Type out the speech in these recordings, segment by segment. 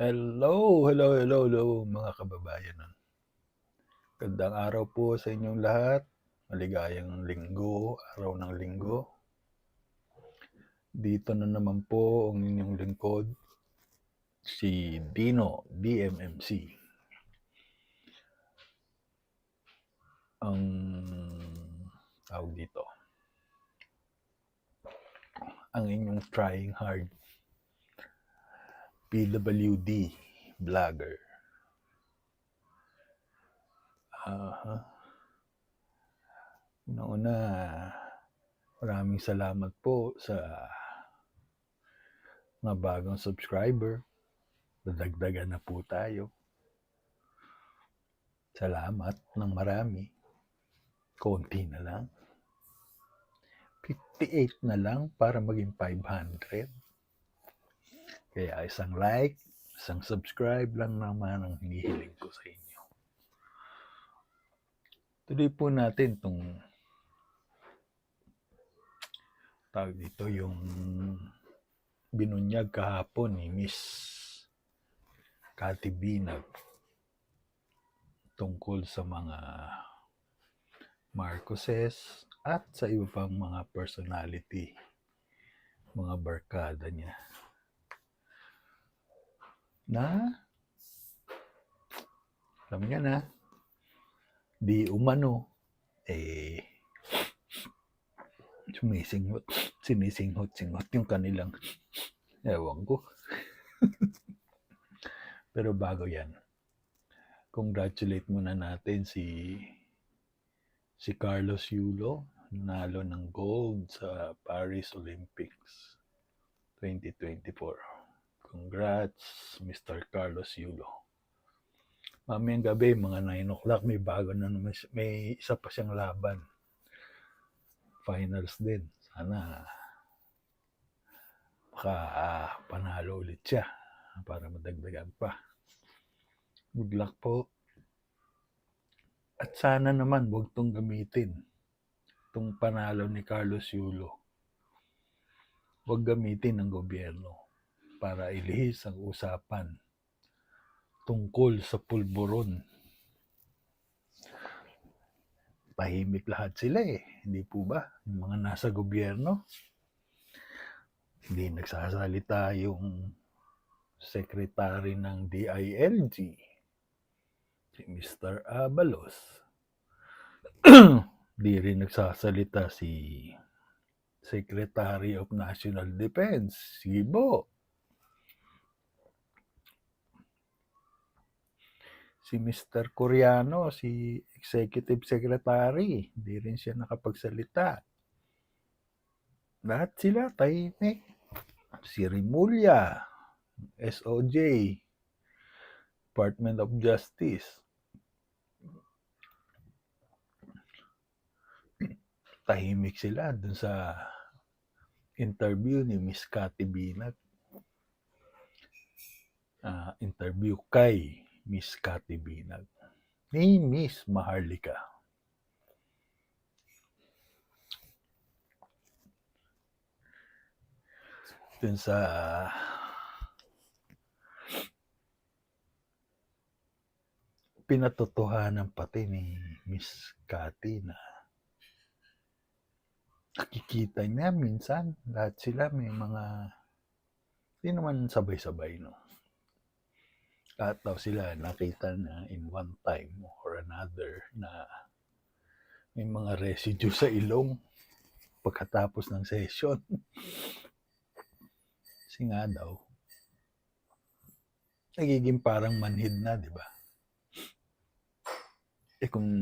Hello, hello, hello, hello mga kababayan. Gandang araw po sa inyong lahat. Maligayang linggo, araw ng linggo. Dito na naman po ang inyong lingkod, si Dino, DMMC. Ang tawag dito, ang inyong trying hard PWD vlogger. Aha. Una-una, maraming salamat po sa mga bagong subscriber. Dadagdagan na po tayo. Salamat ng marami. Konti na lang. 58 na lang para maging 500. Kaya isang like, isang subscribe lang naman ang hinihiling ko sa inyo. Tuloy po natin itong tawag dito yung binunyag kahapon ni Miss Cathy Binag tungkol sa mga Marcoses at sa iba pang mga personality, mga barkada niya na? Alam niya na. Di umano. Eh sumisinghot sinisinghot singhot yung kanilang ewan ko. Pero bago yan congratulate muna natin si si Carlos Yulo. Nalo ng gold sa Paris Olympics 2024 Congrats, Mr. Carlos Yulo. Mamayang gabi, mga 9 o'clock, may bago na naman, may isa pa siyang laban. Finals din. Sana maka ah, panalo ulit siya para madagdagan pa. Good luck po. At sana naman huwag tong gamitin. Itong panalo ni Carlos Yulo. Huwag gamitin ng gobyerno para ilihis ang usapan tungkol sa pulburon. Tahimik lahat sila eh. Hindi po ba? Yung mga nasa gobyerno. Hindi nagsasalita yung secretary ng DILG, si Mr. Abalos. Di rin nagsasalita si Secretary of National Defense, Gibo. Si Mr. Coriano, si Executive Secretary, hindi rin siya nakapagsalita. Lahat sila tahimik. Si Rimulya, SOJ, Department of Justice. Tahimik sila dun sa interview ni Miss Cathy Binag. Ah, interview kay Miss Cathy Binag. Ni Miss Maharlika. Dun sa pinatotohanan pati ni Miss Cathy na nakikita niya minsan lahat sila may mga hindi naman sabay-sabay no lahat daw sila nakita na in one time or another na may mga residue sa ilong pagkatapos ng session. Kasi nga daw, nagiging parang manhid na, di ba? Eh kung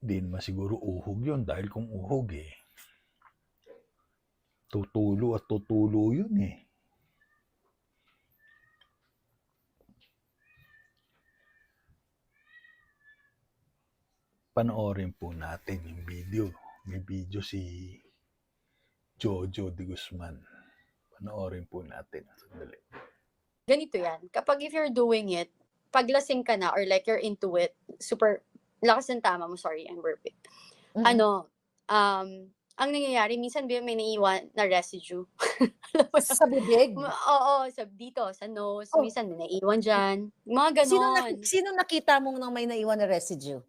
di naman siguro uhog yun dahil kung uhog eh, tutulo at tutulo yun eh. Panoorin po natin yung video. May video si Jojo de Guzman. Panoorin po natin. Sandali. ganito yan. Kapag if you're doing it, paglasing ka na or like you're into it, super, lakas ng tama mo, sorry, I'm burping. Mm. Ano, um, ang nangyayari minsan ba may naiiwan na residue. Sa bibig? Oo, sa dito, sa nose, Oh. minsan may naiiwan diyan, mga gano'n. Sino naki sino nakita mong nang may naiwan na residue?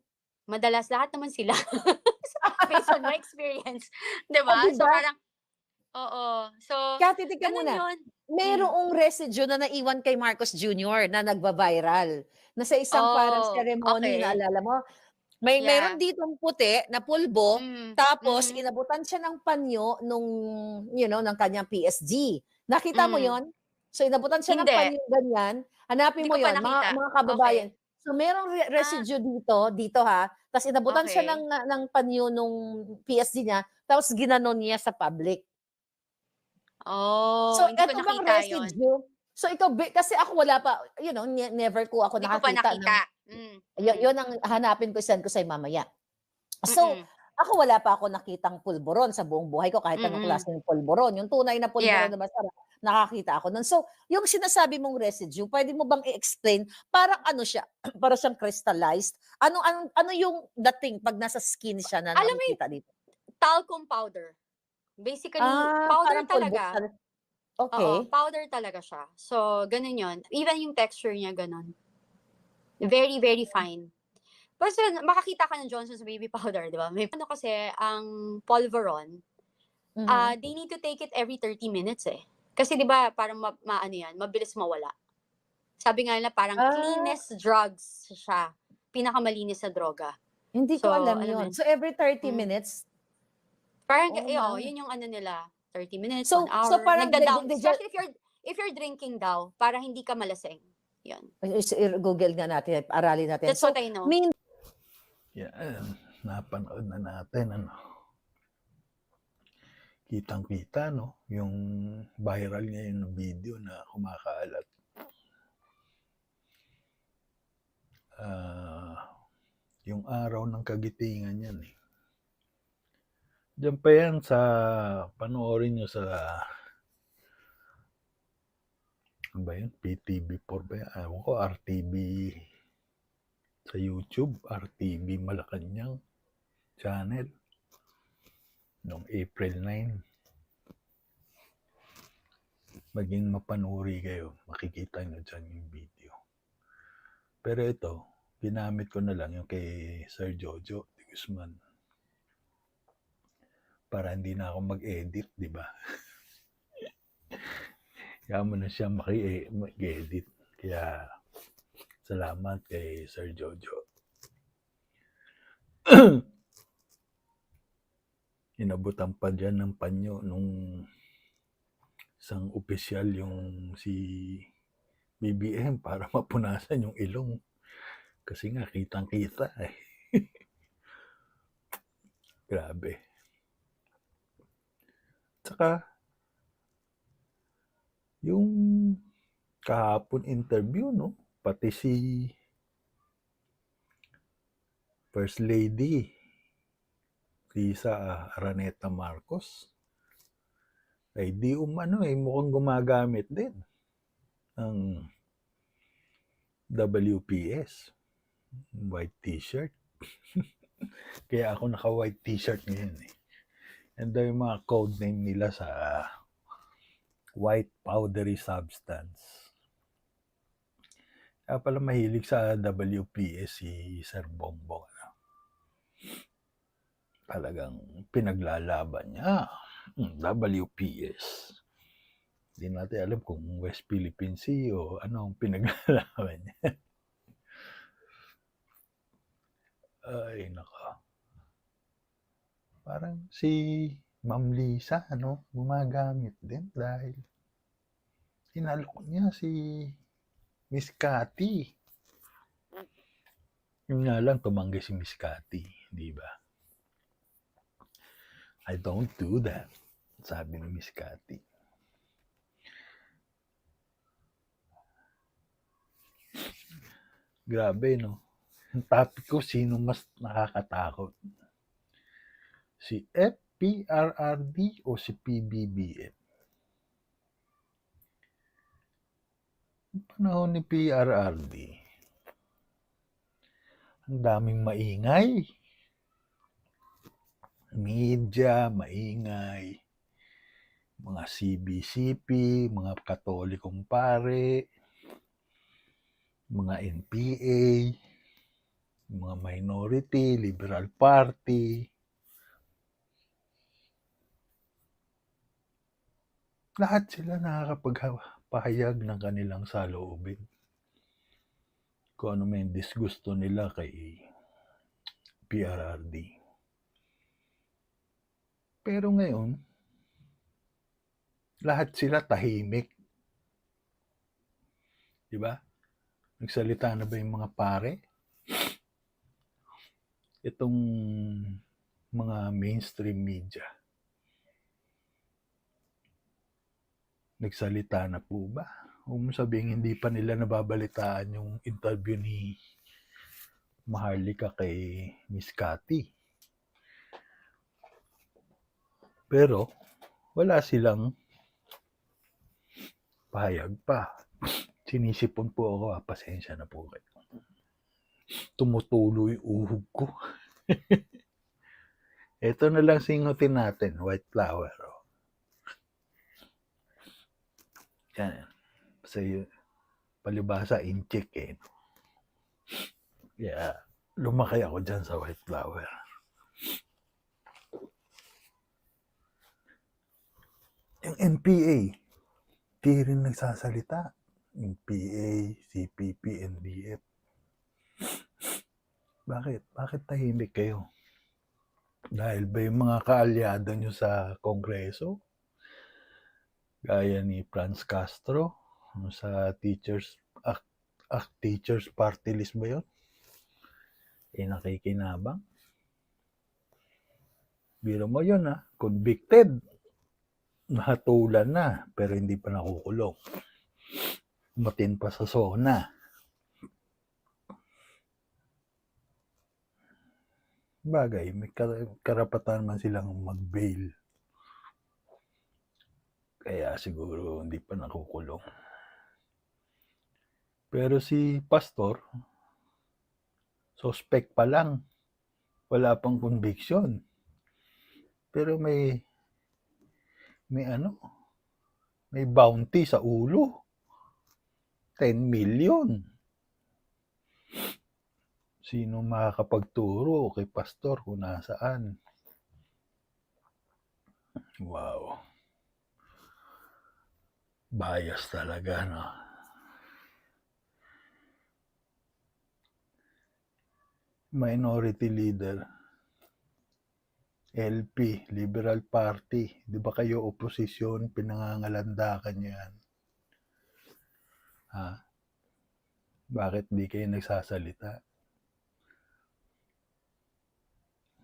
Madalas lahat naman sila. Based on my experience, 'di Oh, ba? So parang oo. So, Kati tika gano'n muna. yun. Mm. Merong residue na naiwan kay Marcos Jr. na nagba-viral. Na sa isang parang Oh, ceremony, okey. naalala mo? May Yeah. meron ditong puti na pulbo, Mm, tapos mhm. inabutan siya ng panyo nung, you know, ng kanyang PSG. Nakita mo Mm. yon? So inabutan siya ng Hindi. panyo ganyan, hanapin Hindi mo yon, mga mga kababayan. Okey. So merong re Ah. residue dito, dito ha, tas inabutan siya Okey. ng ng panyo nung PSG niya, tapos ginanon niya sa public. Oh, So hindi ko eto bang nakita yun. residue, so ikaw kasi ako wala pa, you know, ne never ko ako Hindi ko pa nakakita ng nakita. Mm, mm. yun ang hanapin ko, i-send ko sa'yo mamaya. So, Mm. ako wala pa ako nakitang pulburon sa buong buhay ko kahit anong Mm. klaseng pulburon. Yung tunay na pulburon Yeah. na masarap, nakakita ako nun. So, yung sinasabi mong residue, puwede mo bang i-explain parang ano siya, para siyang crystallized? Ano ano ano yung dating 'pag nasa skin siya na Alam nakikita dito? talcum powder. Basically, Ah, powder pulbo talaga. tal Oo, powder talaga siya. So, gano'n yun. Even yung texture niya gano'n. Very, very fine. Basta makakita ka ng Johnson's baby powder, 'di ba? May ano kasi ang Polveron, Mhm. ah, they need to take it every 30 minutes, eh. Kasi 'di ba parang ma maano 'yan, mabilis mawala. Sabi nga nila parang Ah. cleanest drugs siya, pinakamalinis na droga. Hindi ko So, alam alam mo yun. yun? So, every 30 Mm. minutes? Parang Oh, eh, oo, my. yun yung ano nila, 30 minutes, So 1 hour. so parang they Nagda-down they ju especially if you're if you're drinking daw, para hindi ka malasing. Yun. Is i-Google nga natin, aralin natin. That's So, what I know. mean Yan, napanood na natin ano. Kitang-kita 'no, yung viral ngayon na video na kumakalat. Ah, yung araw ng kagitingan yan, eh. Diyan pa yan sa panoorin niyo sa ano ba yun, PTV4 ba yan? Ewan ko, RTV sa YouTube, RTV Malacanang channel noong April 9. Maging mapanuri kayo, makikita nyo dyan yung video. Pero ito, ginamit ko na lang yung kay Sir Jojo de Guzman. Para hindi na ako mag-edit, di ba? Kaya mo na siya maki- mag-edit. Kaya, salamat kay Sir Jojo. Inabutan pa dyan ng panyo nung isang opisyal yung si BBM para mapunasan yung ilong. Kasi nga, kitang-kita eh. Grabe. Tsaka, yung kahapon interview, no? Pati si First Lady, Lisa Araneta Marcos, ay di umano eh, mukhang gumagamit din ng WPS, white t-shirt. Kaya ako naka-white t-shirt ngayon eh. And yung mga code name nila sa white powdery substance. Kaya pala mahilig sa WPS si Sir Bongbong. Ano? Talagang pinaglalaban niya. Hmm, WPS. Hindi natin alam kung West Philippine Sea o ano ang pinaglalaban niya. Ay, naka. Parang si Ma'am Lisa, ano, gumagamit din dahil inalok niya si Miss Cathy. Yun nga lang, tumanggi si Miss Cathy, di ba? I don't do that, sabi ni Miss Cathy. Grabe, no? Ang topic ko, sino mas nakakatakot? Si FPRRD o si PBBM? Panahon ni PRRD, ang daming maingay. Media, maingay, mga CBCP, mga katolikong pare, mga NPA, mga minority, liberal party. Lahat sila nakakapagpahayag ng kanilang saloobin. Kung ano may disgusto nila kay PRRD. Pero ngayon, lahat sila tahimik. Di ba? Nagsalita na ba yung mga pare? Itong mga mainstream media. Nagsalita na po ba? Huwag sabihin hindi pa nila nababalitaan yung interview ni Maharlika kay Miss Cathy. Pero wala silang pahayag pa. Sinisipon po ako, ah, pasensya na po kayo. Tumutuloy uhog ko. Ito na lang singutin natin, white flower. Oh. Yan. Sa palibasa, incheck eh. no? Kaya, lumaki ako dyan sa white flower. Yung NPA, di rin nagsasalita. NPA, CPP, NDF. Bakit? Bakit tahimik kayo? Dahil ba yung mga kaalyado nyo sa Kongreso? Gaya ni Franz Castro, ano sa Teachers Act, Act Teachers Party List ba yun? Eh, nakikinabang. Biro mo yun ha, convicted. Nahatulan na, pero hindi pa nakukulong. Matin pa sa zona. Bagay, may kar- karapatan man silang mag-bail. Kaya siguro hindi pa nakukulong. Pero si Pastor, suspect pa lang. Wala pang conviction. Pero may may ano, may bounty sa ulo. 10 million. Sino makakapagturo kay pastor kung nasaan? Wow. Bias talaga, no? Minority leader. LP, Liberal Party. Di ba kayo oposisyon, pinangangalandakan yan? Ha? Bakit di kayo nagsasalita?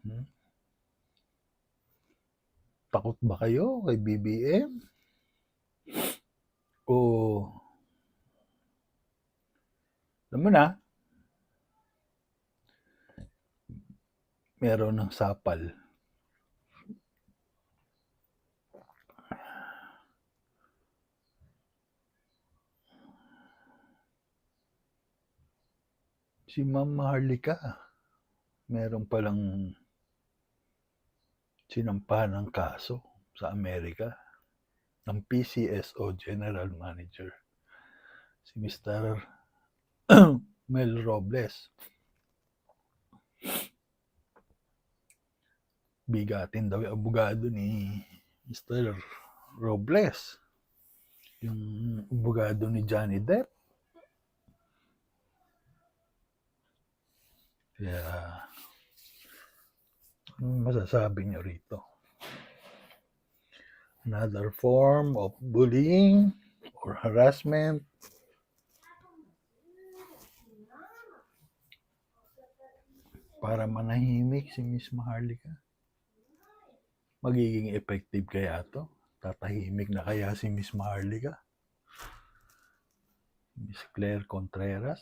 Hmm? Takot ba kayo kay BBM? O alam mo na, meron ng sapal. Si Ma'am Maharlika, meron palang sinampahan ng kaso sa Amerika ng PCSO General Manager, si Mr. Mel Robles. Bigatin daw yung abogado ni Mr. Robles. Yung abogado ni Johnny Depp. Kaya, ano masasabi niyo rito? Another form of bullying or harassment. Para manahimik si Miss Maharlika. Magiging effective kaya to? Tatahimik na kaya si Miss Maharlika? Miss Claire Contreras?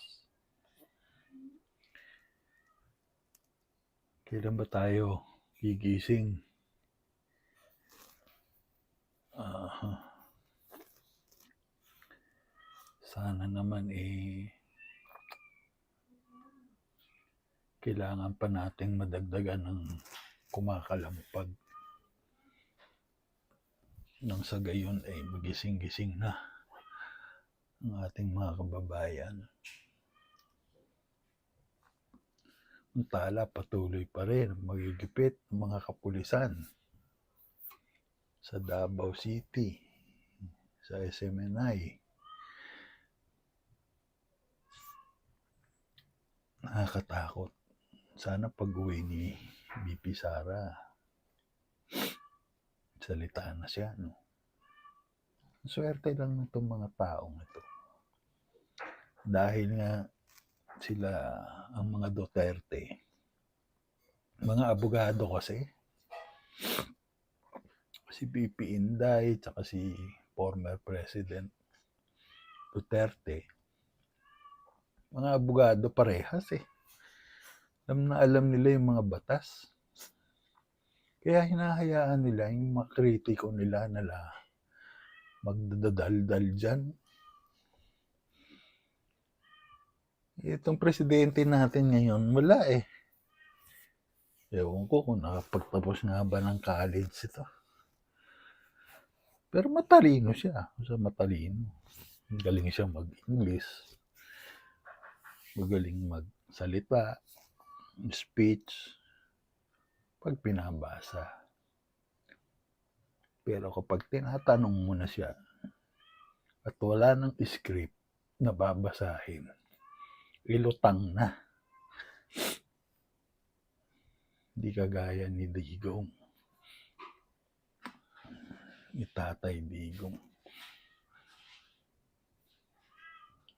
Kailan ba tayo gigising? Aha. Sana naman eh kailangan pa nating madagdagan ng kumakalampag. Nang sa gayon ay magising-gising na ang ating mga kababayan. Ang tala patuloy pa rin ang magigipit ng mga kapulisan sa Davao City, sa SMNI. Nakakatakot. Sana pag-uwi ni BP Sara, salita na siya, no? Swerte lang ng mga taong ito. Dahil nga sila ang mga Duterte, mga abogado kasi, si BP Inday, tsaka si former President Duterte, mga abogado parehas eh. Alam na alam nila yung mga batas. Kaya hinahayaan nila yung mga kritiko nila na magdadaldal dyan. Itong presidente natin ngayon, wala eh. Ewan ko kung nakapagtapos nga ba ng college ito. Pero matalino siya. Sa matalino. Galing siya mag-English. Magaling magsalita. Speech. Pag pinabasa. Pero kapag tinatanong mo na siya at wala ng script na babasahin, ilutang na. Hindi kagaya ni Digong. Ni Tatay Digong.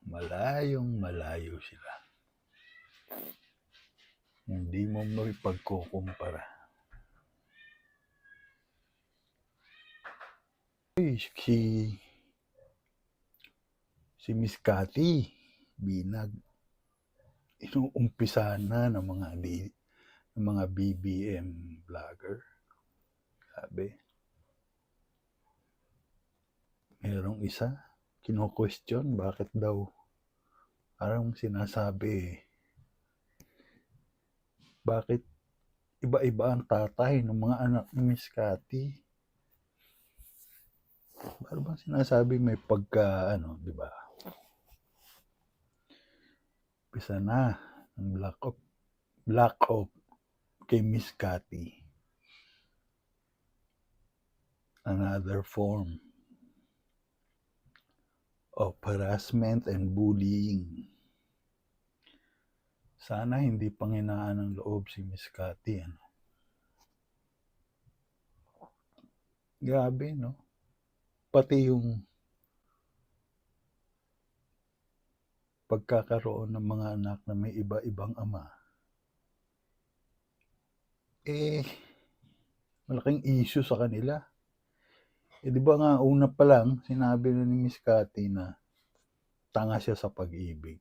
Malayong malayo sila. Hindi mo maipagkukumpara. Uy, si si Miss Cathy Binag inuumpisa na ng mga di, ng mga BBM vlogger. Sabi. Merong isa, kino-question bakit daw parang sinasabi bakit iba-iba ang tatay ng mga anak ni Miss Cathy. Parang bang sinasabi may pagka, ano, di ba? Pisa na ang black op, black op kay Miss Cathy. Another form of harassment and bullying. Sana hindi panginaan ng loob si Miss Cathy. Ano? Grabe, no? Pati yung pagkakaroon ng mga anak na may iba-ibang ama. Eh, malaking issue sa kanila. Eh, di ba nga, una pa lang, sinabi na ni Miss Cathy na tanga siya sa pag-ibig.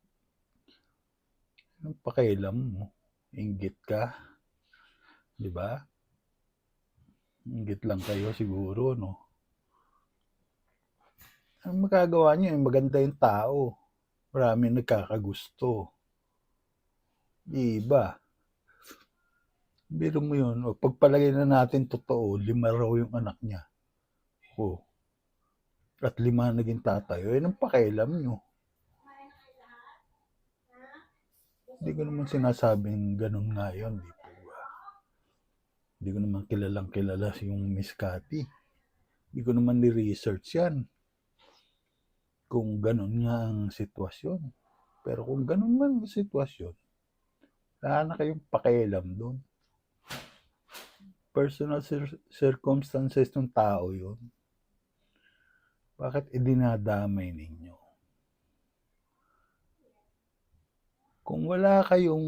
Anong pakialam mo? Inggit ka? Di ba? Inggit lang kayo siguro, no? Ang magagawa niyo, yung maganda yung tao. Marami nagkakagusto. Iba. Biro mo yun, o pagpalagay na natin totoo, lima raw yung anak niya. O. At lima naging tatay. Yun ang pakialam nyo. Hindi ko naman sinasabing ganun nga yun, di po ba? Hindi ko naman kilalang kilala si yung Miss Cathy. Hindi ko naman ni-research yan. Kung ganun nga ang sitwasyon. Pero kung ganun man ang sitwasyon, wala na kayong pakialam doon. Personal cir- circumstances ng tao yun. Bakit idinadamay ninyo? Kung wala kayong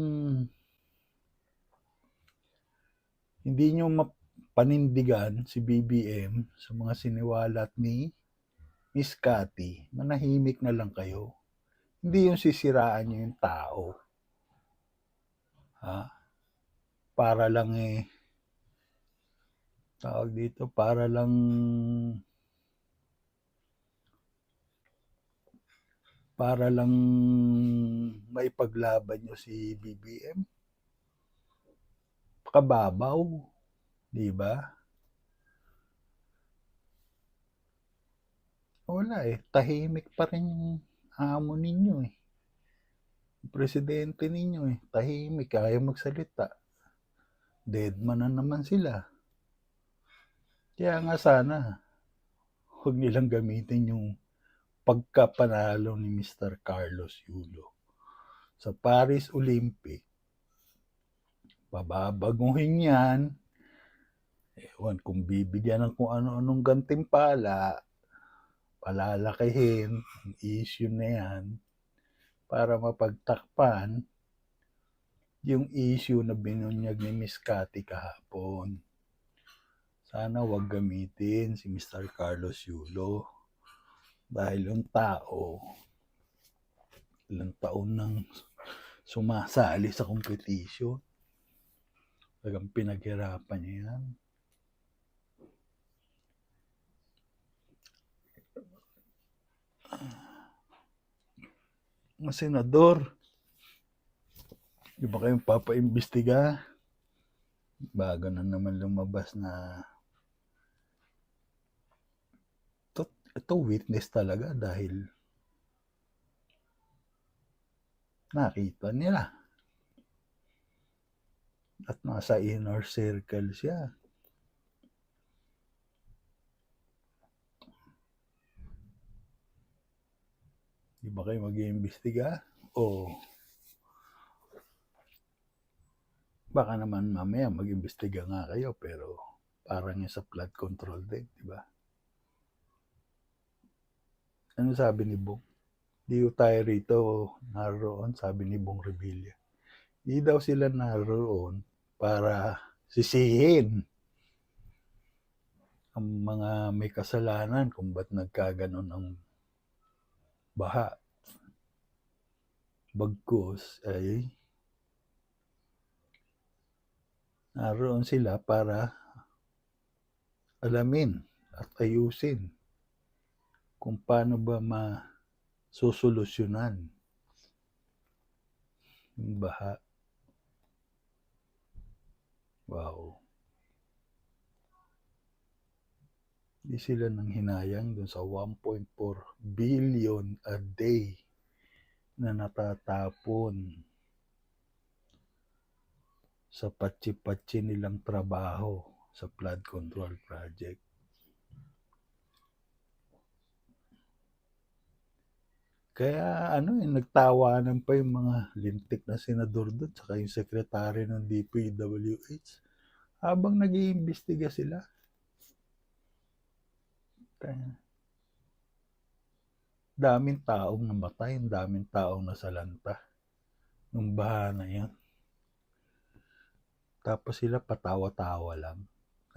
hindi nyo mapanindigan si BBM sa mga siniwalat ni Miss Cathy, manahimik na lang kayo. Hindi yung sisiraan nyo yung tao. Ha? Para lang eh, tawag dito, para lang para lang maipaglaban nyo si BBM. Kababaw. Di ba? Wala eh. Tahimik pa rin yung amo ninyo eh. Presidente ninyo eh. Tahimik. Ayaw magsalita. Deadman na naman sila. Kaya nga sana, huwag nilang gamitin yung pagkapanalo ni Mr. Carlos Yulo sa Paris Olympic. Bababaguhin yan. Ewan kung bibigyan ng kung ano-anong gantimpala, palalakihin ang issue na yan para mapagtakpan yung issue na binunyag ni Miss Cathy kahapon. Sana wag gamitin si Mr. Carlos Yulo dahil yung tao ilang taon nang sumasali sa competition. Talagang pinaghirapan niya yan. Mga senador, di ba kayong papaimbestiga? Bago na naman lumabas na ito, ito witness talaga dahil nakita nila. At nasa inner circle siya. Di ba kayo mag-iimbestiga? O baka naman mamaya mag-imbestiga nga kayo pero parang yung sa flood control din, di ba? Ano sabi ni Bong? Di tayo rito naroon, sabi ni Bong Revilla. Di daw sila naroon para sisihin ang mga may kasalanan kung ba't nagkaganon ang baha. Bagkus ay naroon sila para alamin at ayusin kung paano ba masusolusyonan yung baha. Wow. Di sila nang hinayang dun sa 1.4 billion a day na natatapon sa patsi-patsi nilang trabaho sa flood control project. Kaya ano eh, nagtawanan pa yung mga lintik na senador doon, saka yung sekretary ng DPWH, habang nag-iimbestiga sila. Daming taong namatay, daming taong nasalanta nung baha na yan. Tapos sila patawa-tawa lang.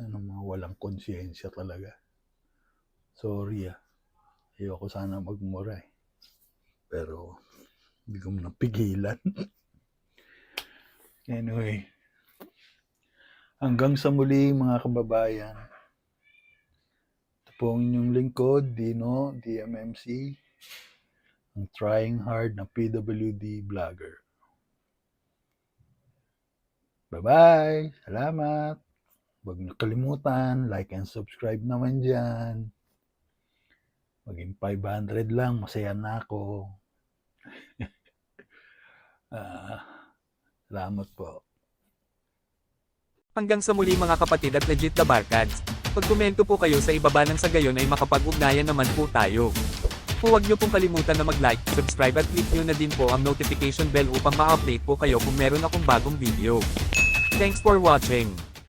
Ano mga walang konsyensya talaga. Sorry ah. Ayoko sana magmura eh. Pero hindi ko napigilan. anyway. Hanggang sa muli mga kababayan. Ito po ang inyong lingkod, Dino, DMMC. Ang trying hard na PWD vlogger. Bye-bye! Salamat! Huwag niyo kalimutan, like and subscribe naman dyan. Maging 500 lang, masaya na ako. Ah, salamat po. Hanggang sa muli mga kapatid at legit na barkads. Pagkomento po kayo sa ibaba ng sa gayon ay makapag-ugnayan naman po tayo. Huwag niyo pong kalimutan na mag-like, subscribe at click niyo na din po ang notification bell upang ma-update po kayo kung meron akong bagong video. Thanks for watching.